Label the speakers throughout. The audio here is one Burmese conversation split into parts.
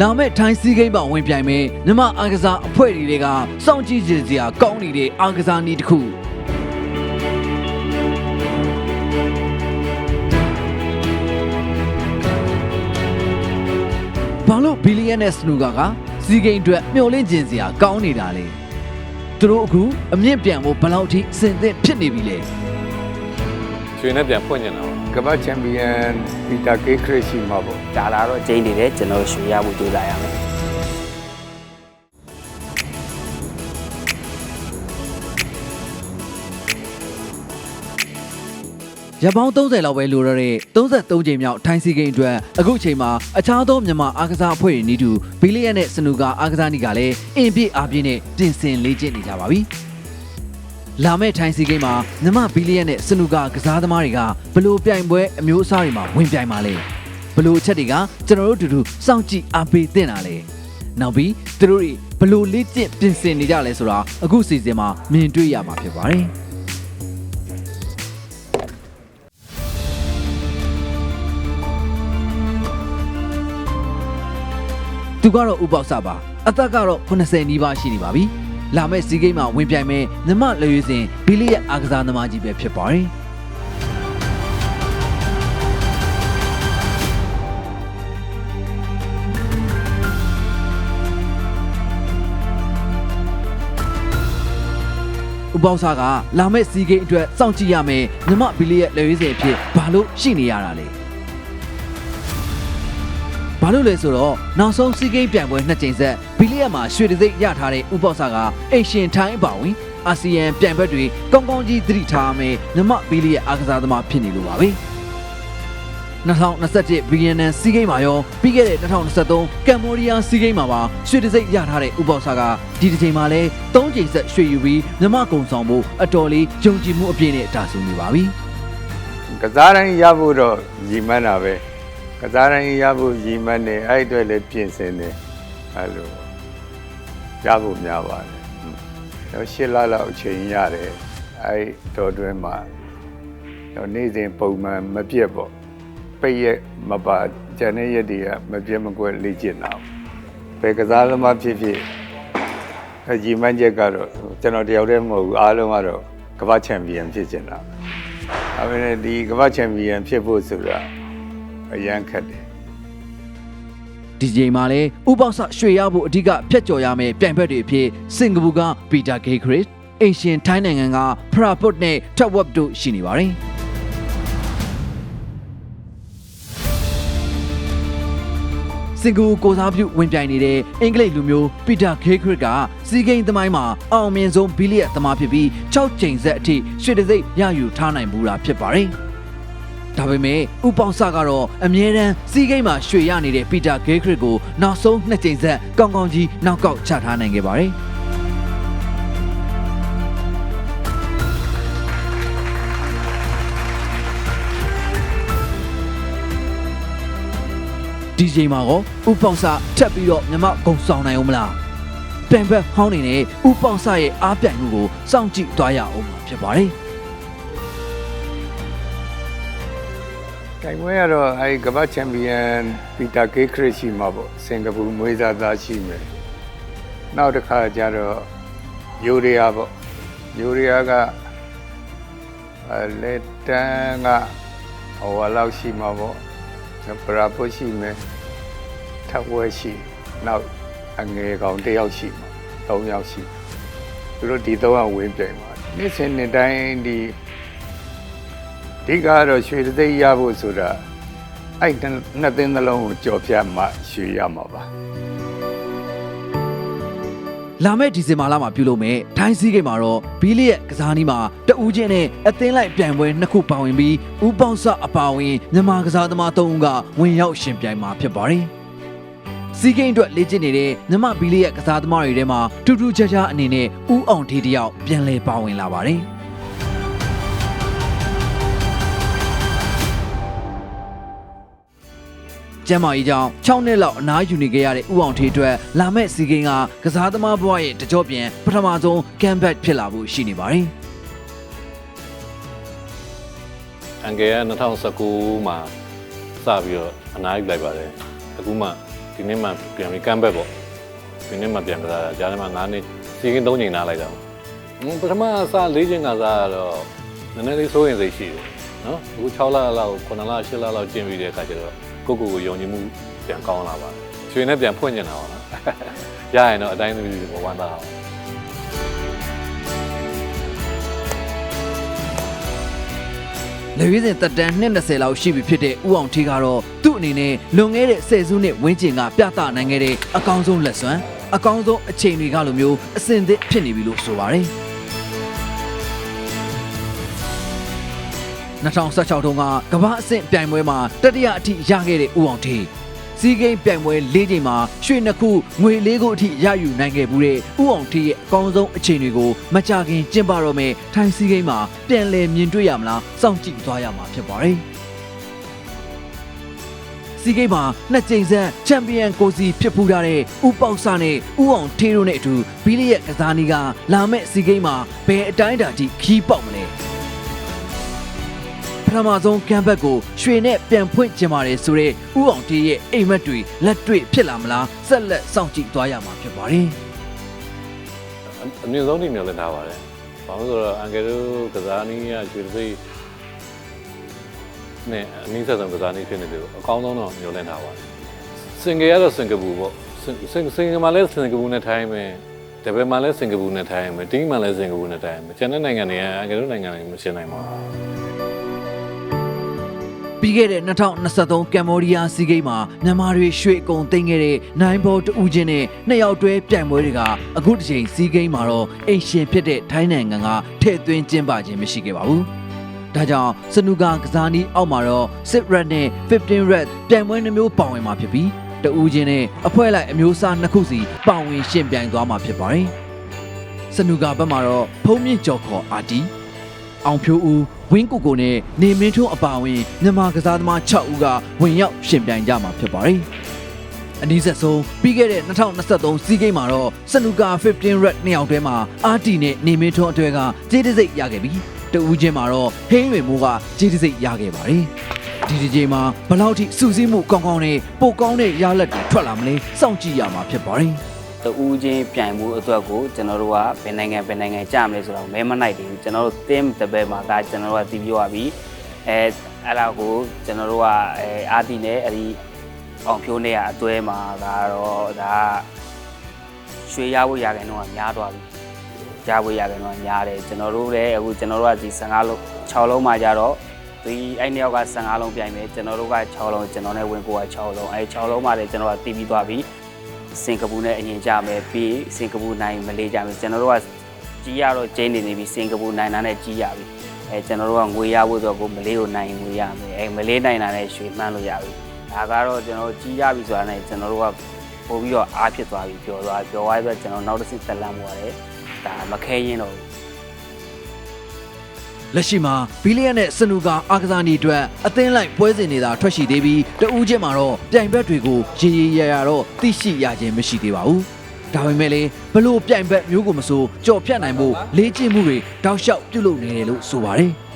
Speaker 1: လာမယ့်ထိုင်းစီးဂိမ်းမှာဝင်ပြိုင်မယ်မြမအားကစားအဖွဲ့တွေကစောင့်ကြည့်ကြစရာကောင်းနေတဲ့အားကစားနည်းတစ်ခုဘာလို့ဘီလီယံနဲ့စနူကာကစီးဂိမ်းအတွက်မျှော်လင့်ခြင်းစရာကောင်းနေတာလဲသူတို့အခုအမြင့်ပြန်ဖို့ဘယ်လောက်ထိအဆင်သင့်ဖြစ်နေပြီလဲ
Speaker 2: ရွှေနဲ့ပြန်ဖွင့်နေတာပါ
Speaker 3: ကမ္ဘာချန်ပီယံပီတာကေခရရှိမှာပေါ့
Speaker 4: ဒါလာတော့ကျင်းနေတယ်ကျွန်တော်ရွှေရဖို့ကြိုးစားရမယ်
Speaker 1: ရပောင်း30လောက်ပဲလိုရတဲ့33ချိန်မြောက်ထိုင်းစီဂိမ်းအတွက်အခုချိန်မှာအခြားသောမြန်မာအားကစားအဖွဲ့တွေနီးတူဘီလီယံနဲ့စနူကာအားကစားနည်းကလည်းအင်ပြည့်အားပြည့်နဲ့တင်ဆင်လေ့ကျင့်နေကြပါပြီ။ လာမယ့်ထိုင်းစီဂိမ်းမှာမြန်မာဘီလီယံနဲ့စနူကာကစားသမားတွေကဘလို့ပြိုင်ပွဲအမျိုးအစားတွေမှာဝင်ပြိုင်ပါလဲ။ဘလို့အချက်တွေကကျွန်တော်တို့အတူတူစောင့်ကြည့်အားပေးသင့်တာလဲ။နောက်ပြီးသူတို့တွေဘလို့လေ့ကျင့်ပြင်ဆင်နေကြလဲဆိုတာအခုစီစဉ်မှာမြင်တွေ့ရမှာဖြစ်ပါတယ်။သူကတော့ဥပောက်စပါအသက်ကတော့80နီးပါးရှိနေပါပြီ လာမယ့်စီးဂိမ်းမှာဝင်ပြိုင်မဲ့နမလေရွေးစင်ဘီလီရဲ့အားကစားသမားကြီးပဲဖြစ်ပါတယ်ဥပောက်စကလာမယ့်စီးဂိမ်းအတွက်စောင့်ကြည့်ရမယ်နမဘီလီရဲ့လေရွေးစင်အဖြစ်ဘာလို့ရှိနေရတာလဲ ဘာလို့လဲဆိုတော့နောက်ဆုံးစီးကိန်းပြိုင်ပွဲနှစ်ကြိမ်ဆက်ဘီလီယံမှာရွှေတံဆိပ်ရထားတဲ့ဥပောက်စာကအိမ်ရှင်ထိုင်းအပါဝင်အာဆီယံပြိုင်ဘက်တွေကောင်းကောင်းကြီးသတိထားမယ်နမဘီလီယံအားကစားသမားဖြစ်နေလို့ပါပဲ2021ဘီယန်နန်စီးကိန်းမှာရောပြီးခဲ့တဲ့2023ကမ်ဘောဒီးယားစီးကိန်းမှာပါရွှေတံဆိပ်ရထားတဲ့ဥပောက်စာကဒီတစ်ချိန်မှာလဲ၃ကြိမ်ဆက်ရွှေယူပြီးနမကုံဆောင်ဖို့အတော်လေးယုံကြည်မှုအပြည့်နဲ့တာဆူနေပါပြီ
Speaker 3: ကစားတိုင်းရဖို့တော့ရည်မှန်းတာပဲ ကစားတိုင်းရဖို့ရည်မှန်းတယ်အဲ့အတွက်လည်းပြင်ဆင်တယ်အဲ့လိုရဖို့များပါတယ်ဟွန်းတော့ရှစ်လလောက်အချိန်ရတယ်အဲ့တော်တွင်းမှာတော့နေ့စဉ်ပုံမှန်မပြတ်ပေါ့ပိတ်ရက်မပါဂျန်တဲ့ရက်တွေကမပြတ်မကွက်လေ့ကျင့်တာဘယ်ကစားသမားဖြစ်ဖြစ်အဲ့ရည်မှန်းချက်ကတော့ကျွန်တော်တယောက်တည်းမဟုတ်ဘူးအားလုံးကတော့ကမ္ဘာချန်ပီယံဖြစ်ချင်တာဒါပေမဲ့ဒီကမ္ဘာချန်ပီယံဖြစ်ဖို့ဆိုတာ အရန်ခက်တယ်
Speaker 1: ဒီချိန်မှာလည်းဥပောက်ဆရွှေရဖို့အဓိကဖျက်ကျော်ရမယ့်ပြိုင်ဘက်တွေအဖြစ်စင်ကာပူကပီတာဂေးခရစ်အင်ရှင်ထိုင်းနိုင်ငံကဖရာပုတ်နဲ့ထက်ဝပ်တို့ရှိနေပါတယ်စင်ကာပူကိုစားပြုဝင်ပြိုင်နေတဲ့အင်္ဂလိပ်လူမျိုးပီတာဂေးခရစ်ကစီဂိမ်းသမိုင်းမှာအောင်မြင်ဆုံးဘီလီယံသမားဖြစ်ပြီး6ချိန်ဆက်အထိရွှေတံဆိပ်ရယူထားနိုင်ဘူးတာဖြစ်ပါတယ်။ ဒါပေမဲ့ဥပောင်ဆကတော့အမြဲတမ်းစီးကိမ်းမှာရွှေရနေတဲ့ပီတာဂေးခရစ်ကိုနောက်ဆုံးနှစ်ကြိမ်ဆက်ကောင်းကောင်းကြီးနောက်ကောက်ချထားနိုင်ခဲ့ပါတယ်ဒီချိန်မှာကောဥပောင်ဆထပ်ပြီးတော့မြမကုံဆောင်နိုင်အောင်မလားပန်ဘက်ဟောင်းနေနဲ့ဥပောင်ဆရဲ့အားပြိုင်မှုကိုစောင့်ကြည့်သွားရအောင်မှာဖြစ်ပါတယ်။
Speaker 3: တိုင်ပွဲကတော့အဲဒီကမ္ဘာချန်ပီယံပီတာကေခရစ်ရှိမှာပေါ့စင်ကာပူမွေးစားသားရှိမယ်။နောက်တစ်ခါကျတော့ယူရီးယားပေါ့ယူရီးယားကအဲလက်တန်ကဟိုဝါလောက်ရှိမှာပေါ့ပရာပုတ်ရှိမယ်ထပ်ဝဲရှိနောက်အငယ်ကောင်တစ်ယောက်ရှိမှာ၃ယောက်ရှိသူတို့ဒီတော့ဝင်းပြိုင်ပါနေ့စဉ်နေ့တိုင်းဒီ အဓိကကတော့ရွှေတစ်သိပ်ရဖို့ဆိုတာအဲ့နှစ်နှစ်သိန်းနှလုံးကိုကြော်ဖြတ်မှရွှေရမှာပါ
Speaker 1: လာမယ့်ဒီဇင်ဘာလမှာပြုလုပ်မယ်ထိုင်းစည်းကိမ်းမှာတော့ဘီလီရဲ့ကစားနည်းမှာတဦးချင်းနဲ့အသင်းလိုက်ပြိုင်ပွဲနှစ်ခုပါဝင်ပြီးဥပောင်းဆအပါဝင်မြန်မာကစားသမား၃ဦးကဝင်ရောက်ရှင်ပြိုင်မှာဖြစ်ပါတယ်။စီးကိမ်းအတွက်လေ့ကျင့်နေတဲ့မြန်မာဘီလီရဲ့ကစားသမားတွေထဲမှာထူးထူးခြားခြားအနေနဲ့ဥအောင်ထေးတယောက်ပြန်လည်ပါဝင်လာပါတယ်။ ကျမ်းမာရေးကြောင့်6နှစ်လောက်အနားယူနေခဲ့ရတဲ့ဥအောင်ထေးအတွက်လာမယ့်စီဂိမ်းကကစားသမားဘဝရဲ့တကြော့ပြန်ပထမဆုံးကမ်ဘက်ဖြစ်လာဖို့ရှိနေပါတယ်
Speaker 2: အန်ကယ်က2019မှာစပြီးတော့အနားယူလိုက်ပါတယ်အခုမှဒီနေ့မှပြန်ပြီးကမ်းဘက်ပေါ့ဒီနေ့မှပြန်ကစားတာကြားထဲမှာ9နှစ်စီကင်း3ချိန်နားလိုက်တာပေါ့ဟွန်းပထမအစား၄ချိန်ကစားတော့နည်းနည်းလေးစိုးရင်စိတ်ရှိတယ်နော်အခု6လလောက်9လ10လလောက်ကျင်ပြီးတဲ့အခါကျတော့ ကိုကိုကိုယုံကြည်မှုပြန်ကောင်းလာပါတယ်ရွှေနဲ့ပြန်ဖွင့်နေတာပါနော်ရရင်တော့အတိုင်းသမီးတွေဝမ်းသာအောင်
Speaker 1: လေရွေးစဉ်တက်တန်း220လောက်ရှိပြီဖြစ်တဲ့ဦးအောင်ထေးကတော့သူ့အနေနဲ့လွန်ခဲ့တဲ့ဆယ်စုနှစ်ဝန်းကျင်ကပြသနိုင်ခဲ့တဲ့အကောင်းဆုံးလက်စွမ်းအကောင်းဆုံးအချိန်တွေကလိုမျိုးအစင်သစ်ဖြစ်နေပြီလို့ဆိုပါတယ် 2016တုန်းကကမ္ဘာအဆင့်ပြိုင်ပွဲမှာတတိယအထိရခဲ့တဲ့ဦးအောင်ထေးစီးကိန်းပြိုင်ပွဲ၄ချိန်မှာရွှေနှစ်ခုငွေ၄ခုအထိရယူနိုင်ခဲ့ဘူးတဲ့ဦးအောင်ထေးရဲ့အကောင်းဆုံးအချိန်တွေကိုမကြခင်ကျင်းပတော့မယ်ထိုင်းစီးကိန်းမှာပြန်လည်မြင်တွေ့ရမလားစောင့်ကြည့်သွားရမှာဖြစ်ပါတယ်စီးကိန်းမှာနှစ်ကြိမ်ဆက်ချန်ပီယံကိုစီဖြစ်ဖူးထားတဲ့ဦးပေါက်စနဲ့ဦးအောင်ထေးတို့နဲ့အတူဘီလီရဲ့ကစားနည်းကလာမဲ့စီးကိန်းမှာဘယ်အတိုင်းအတာထိခီးပေါက်မလဲပ ထမဆုံးကမ်ဘက်ကိုရွှေနဲ့ပြန်ဖွင့်ကျင်ပါတယ်ဆိုတော့ဥအောင်တေးရဲ့အိမ်မက်တွေလက်တွေ့ဖြစ်လာမလားဆက်လက်စောင့်ကြည့်သွားရမှာဖြစ်ပါတယ်
Speaker 2: အမြင့်ဆုံးနေမျှော်လင့်ထားပါတယ်။ဘာလို့လဲဆိုတော့အန်ကယ်တို့ကစားနည်းကရွှေတပိတ်နဲ့အနည်းဆက်ဆုံးကစားနည်းဖြစ်နေတယ်အကောင်းဆုံးတော့မျှော်လင့်ထားပါတယ်။စင်ကာကတော့စင်ကာပူပေါ့စင်စင်စင်ကာမှာလည်းစင်ကာပူနဲ့ထိုင်းမယ်တပည့်မှာလည်းစင်ကာပူနဲ့ထိုင်းမယ်တင်းမှာလည်းစင်ကာပူနဲ့ထိုင်းမယ်ကျန်တဲ့နိုင်ငံတွေကအန်ကယ်တို့နိုင်ငံတွေမရှင်းနိုင်ပါဘူး။
Speaker 1: ပြီးခဲ့တဲ့2023ကမ်ဘောဒီးယားစီးဂိမ်းမှာမြန်မာတွေရွှေအကုန်သိမ်းခဲ့တဲ့နိုင်ဘော်တူးချင်းနဲ့နှစ်ယောက်တွဲပြိုင်ပွဲတွေကအခုတစ်ချိန်စီးဂိမ်းမှာတော့အိမ်ရှင်ဖြစ်တဲ့ထိုင်းနိုင်ငံကထည့်သွင်းကျင်းပခြင်းမရှိခဲ့ပါဘူး။ဒါကြောင့်စနူကာကစားနည်းအောက်မှာတော့စစ်ရက်နဲ့15 red ပြိုင်ပွဲနှမျိုးပါဝင်မှာဖြစ်ပြီးတူးချင်းနဲ့အဖွဲလိုက်အမျိုးအစားနှစ်ခုစီပါဝင်ရှင်ပြိုင်သွားမှာဖြစ်ပါတယ်။စနူကာဘက်မှာတော့ဖုံးမြင့်ကျော်ခေါ်အာတီအောင်ဖြိုးဦး ဝင်းကိုကိုနဲ့နေမင်းထွန်းအပါအဝင်မြန်မာကစားသမား6ဦးကဝင်ရောက်ရှင်ပြိုင်ကြမှာဖြစ်ပါတယ်။အနည်းဆက်ဆုံးပြီးခဲ့တဲ့2023စီးဂိမ်းမှာတော့စနူကာ15 red နှစ်ယောက်တွဲမှာအာတီနဲ့နေမင်းထွန်းအတွဲကကြေးတစိတ်ရခဲ့ပြီးတဦးချင်းမှာတော့ဟင်းရွေမိုးကကြေးတစိတ်ရခဲ့ပါတယ်။ဒီဒီဂျေမှာဘယ်လောက်ထိစူးစီးမှုကောင်းကောင်းနဲ့ပိုကောင်းတဲ့ရလဒ်တွေထွက်လာမလဲစောင့်ကြည့်ရမှာဖြစ်ပါတယ်။
Speaker 4: တူးချင်းပြိုင်မှုအတွက်ကိုကျွန်တော်တို့ကဘယ်နိုင်ငံဘယ်နိုင်ငံကြာမလဲဆိုတော့မဲမနိုင်သေးဘူးကျွန်တော်တို့ team တပည့်မှာဒါကျွန်တော်တို့ကသိပြောရပြီအဲအဲ့ဒါကိုကျွန်တော်တို့ကအဲအာတီနဲ့အဲ့ဒီအောင်ဖြိုးနဲ့ကအတွဲမှာဒါတော့ဒါရွှေရဖို့ရခိုင်တော့များသွားပြီရဖို့ရခိုင်တော့များတယ်ကျွန်တော်တို့လည်းအခုကျွန်တော်တို့ကဒီ15လုံး6လုံးမှာကြတော့ဒီအဲ့နှစ်ယောက်က15လုံးပြိုင်မယ်ကျွန်တော်တို့က6လုံးကျွန်တော်နဲ့ဝင်ကိုက6လုံးအဲ့6လုံးမှာလည်းကျွန်တော်ကတီးပြီးသွားပြီ စင်ကာပူနဲ့အရင်ကြမယ်ပြီးစင်ကာပူနိုင်မလေးကြမယ်ကျွန်တော်တို့ကကြီးရတော့ကျင်းနေနေပြီစင်ကာပူနိုင်တာနဲ့ကြီးရပြီအဲကျွန်တော်တို့ကငွေရဖို့ဆိုတော့ကိုမလေးကိုနိုင်ငွေရမယ်အဲမလေးနိုင်တာနဲ့ရွှေမှန်းလို့ရပြီဒါကတော့ကျွန်တော်ကြီးရပြီဆိုတာနဲ့ကျွန်တော်တို့ကပို့ပြီးတော့အားဖြစ်သွားပြီပျော်သွားပျော်သွားပြီကျွန်တော်နောက်တစ်ဆင့်သက်လမ်းပေါ်ရတယ်ဒါမခဲရင်တော့
Speaker 1: လက်ရှိမှာဘီလီယံနဲ့စနူကာအားကစားနည်းအတွက်အသင်းလိုက်ပွဲစဉ်နေတာထွက်ရှိသေးပြီးတဦးချင်းမှာတော့ပြိုင်ဘက်တွေကိုရေရေရရတော့သိရှိရခြင်းမရှိသေးပါဘူး။ဒါပေမဲ့လည်းဘလို့ပြိုင်ဘက်မျိုးကိုမဆိုကြော်ဖြတ်နိုင်ဖို့လေ့ကျင့်မှုတွေတောက်လျှောက်ပြုလုပ်နေတယ်လို့ဆိုပါတယ်။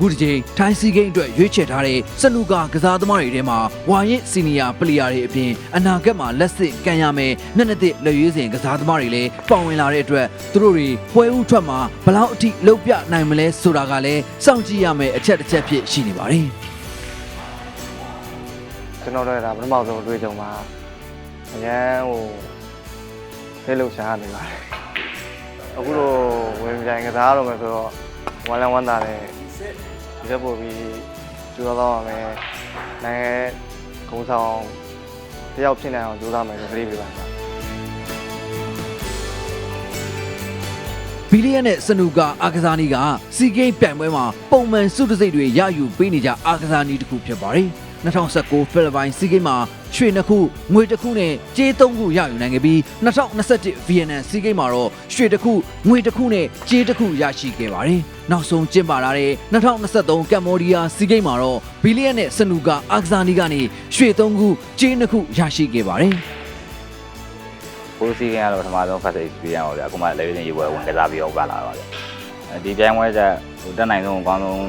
Speaker 1: အခုဒီချိန်ထိုင်းစီဂိမ်းအတွက်ရွေးချယ်ထားတဲ့စနူကာကစားသမားတွေထဲမှာဝါရင့်စီနီယာပလေယာတွေအပြင်အနာဂတ်မှာလက်စစ်ကန်ရမယ်နှစ်နှစ်သက်လက်ရွေးစင်ကစားသမားတွေလည်းပါဝင်လာတဲ့အတွက်သူတို့တွေပွဲဥထွက်မှာဘယ်လောက်အထိလှုပ်ပြနိုင်မလဲဆိုတာကလည်းစောင့်ကြည့်ရမယ်အချက်တစ်ချက်ဖြစ်ရှိနေပါတယ်
Speaker 5: ကျွန်တော်တို့ကဒါပထမဆုံးတွေ့ကြုံမှာအရန်ဟိုဖိလို့ရှားနေပါတယ်အခုတော့ဝင်ပြိုင်ကစားရတော့မယ်ဆိုတော့ဝမ်းလန်းဝမ်းသာတယ် ဒီသက်ပို့ပြီးကြိုးစားတော့ရမယ်နိုင်ငံကုန်းဆောင်တယောက်ဖြစ်နိုင်အောင်ကြိုးစားမယ်ဆိုပြီးပြပါမယ်
Speaker 1: ဘီလီယံနဲ့စနူကာအားကစားနည်းကစီဂိမ်းပြိုင်ပွဲမှာပုံမှန်စုတစိတ်တွေရယူပေးနေကြအားကစားနည်းတစ်ခုဖြစ်ပါတယ်2019ဖိလစ်ပိုင်စီဂိမ်းမှာရွှေနှစ်ခုငွေတစ်ခုနဲ့ကြေးသုံးခုရယူနိုင်ခဲ့ပြီး2021ဗီယက်နမ်စီဂိမ်းမှာတော့ရွှေတစ်ခုငွေတစ်ခုနဲ့ကြေးတစ်ခုရရှိခဲ့ပါတယ် နောက်ဆုံးကျင်းပလာတဲ့2023ကမ်ဘောဒီးယားစီဂိမ်းမှာတော့ဘီလီယံနဲ့စနူကာအာကစားနီကနေရွှေ၃ခုကြေး၂ခုရရှိခဲ့ပါတယ်
Speaker 6: ကိုယ်စီကကတော့ပထမဆုံး first experience ပါဗျာအခုမှ level ရေပွဲဝင်ကစားပြီးတော့ပါလာတော့ဗျာအဲဒီပြိုင်ပွဲကျဟိုတက်နိုင်ဆုံးအကောင်းဆုံး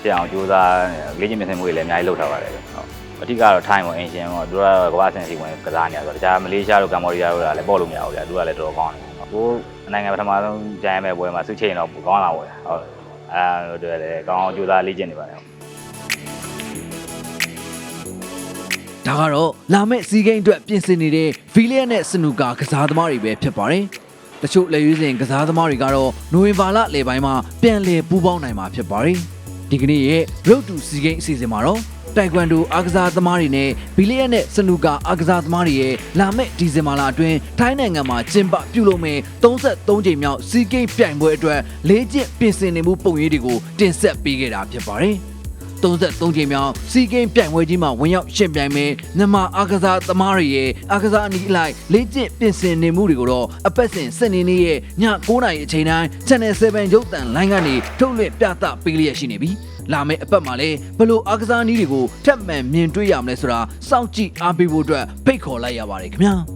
Speaker 6: ဖြစ်အောင်ကြိုးစားလေ့ကျင့်မြင့်မှုတွေလည်းအများကြီးလုပ်ထားပါတယ်ဗျဟုတ်အဓိကတော့ time ပေါ့အင်ရှင်ပေါ့သူကတော့ကမ္ဘာ့ဆင်စီဝင်ကစားနေရဆိုတော့တခြားမလေးရှားတို့ကမ္ဘောဒီးယားတို့ကလည်းပေါ့လို့မရဘူးဗျာသူကလည်းတော်တော်ကောင်းတယ် ကိုနိုင်ငံပထမဆုံးဂျိုင်းမဲ့ပွဲမှာစုချိန်တော့ကောင်းလာပါဗျာဟုတ်အဲတို့လည်းကောင်းအောင်ကြိုးစားလေ့ကျင့်နေပါတယ်
Speaker 1: ဒါကတော့လာမယ့်စီဂိမ်းအတွက်ပြင်ဆင်နေတဲ့ဗီလီယံနဲ့စနူကာကစားသမားတွေပဲဖြစ်ပါတယ်။တချို့လက်ရွေးစင်ကစားသမားတွေကတော့နိုဝင်ဘာလလယ်ပိုင်းမှာပြန်လည်ပူးပေါင်းနိုင်မှာဖြစ်ပါတယ်။ဒီကနေ့ရဲ့ Road to စီဂိမ်းအစီအစဉ်မှာတော့ တိုင်ကွမ်ဒိုအားကစားသမားတွေနဲ့ဗီလီယံနဲ့စနူကာအားကစားသမားတွေရဲ့လာမယ့်ဒီဇင်ဘာလအတွင်းထိုင်းနိုင်ငံမှာကျင်းပပြုလုပ်မယ့်33ကြိမ်မြောက်စီဂိမ်းပြိုင်ပွဲအတွက်လေးကျင့်ပြင်ဆင်နေမှုပုံရိပ်တွေကိုတင်ဆက်ပေးခဲ့တာဖြစ်ပါတယ်။ 33ကြိမ်မြောက်စီဂိမ်းပြိုင်ပွဲကြီးမှာဝင်ရောက်ရှင်ပြိုင်မယ်မြန်မာအားကစားသမားတွေရဲ့အားကစားအနည်းအလိုက်လေ့ကျင့်ပြင်ဆင်နေမှုတွေကိုတော့အပတ်စဉ်စနေနေ့ရဲ့ည9:00နာရီအချိန်တိုင်း Channel 7ရုပ်သံလိုင်းကနေထုတ်လွှင့်ပြသပေးလျက်ရှိနေပြီလာမယ့်အပတ်မှာလည်းဘလို့အားကစားနည်းတွေကိုထပ်မံမြင်တွေ့ရမလဲဆိုတာစောင့်ကြည့်အားပေးဖို့အတွက်ဖိတ်ခေါ်လိုက်ရပါတယ်ခင်ဗျာ